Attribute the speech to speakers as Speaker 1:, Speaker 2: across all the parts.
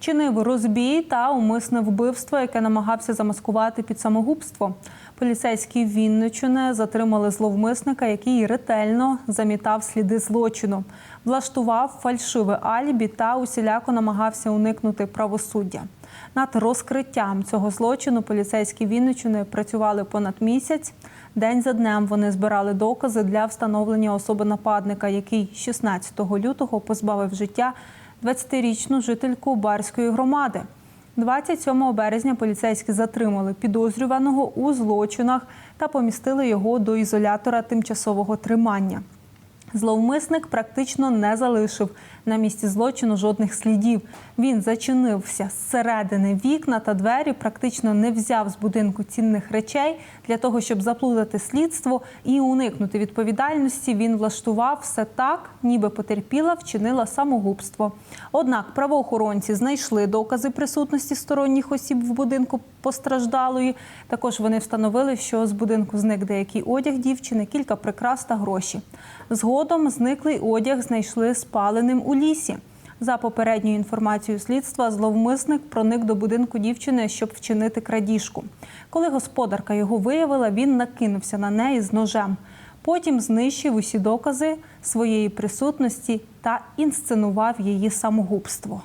Speaker 1: Вчинив розбій та умисне вбивство, яке намагався замаскувати під самогубство. Поліцейські Вінничини затримали зловмисника, який ретельно замітав сліди злочину, влаштував фальшиве алібі та усіляко намагався уникнути правосуддя. Над розкриттям цього злочину поліцейські Вінничини працювали понад місяць. День за днем вони збирали докази для встановлення особи нападника, який 16 лютого позбавив життя 20-річну жительку барської громади. 27 березня поліцейські затримали підозрюваного у злочинах та помістили його до ізолятора тимчасового тримання. Зловмисник практично не залишив на місці злочину жодних слідів. Він зачинився зсередини вікна та двері, практично не взяв з будинку цінних речей для того, щоб заплутати слідство і уникнути відповідальності. Він влаштував все так, ніби потерпіла, вчинила самогубство. Однак правоохоронці знайшли докази присутності сторонніх осіб в будинку постраждалої. Також вони встановили, що з будинку зник деякий одяг дівчини, кілька прикрас та гроші. Згодом зниклий одяг знайшли спаленим у лісі. За попередньою інформацією слідства, зловмисник проник до будинку дівчини, щоб вчинити крадіжку. Коли господарка його виявила, він накинувся на неї з ножем. Потім знищив усі докази своєї присутності та інсценував її самогубство.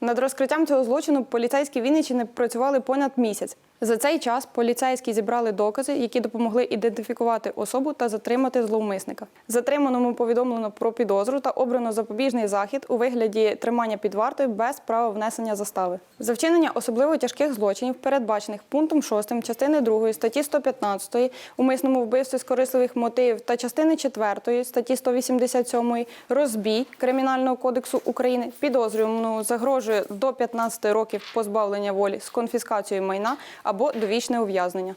Speaker 2: Над розкриттям цього злочину поліцейські Вінниччини працювали понад місяць. За цей час поліцейські зібрали докази, які допомогли ідентифікувати особу та затримати зловмисника. Затриманому повідомлено про підозру та обрано запобіжний захід у вигляді тримання під вартою без права внесення застави. За вчинення особливо тяжких злочинів, передбачених пунктом 6 частини 2 статті 115 умисному вбивстві з корисливих мотивів та частини 4 статті 187 розбій Кримінального кодексу України підозрюваному загрожує до 15 років позбавлення волі з конфіскацією майна або довічне ув'язнення.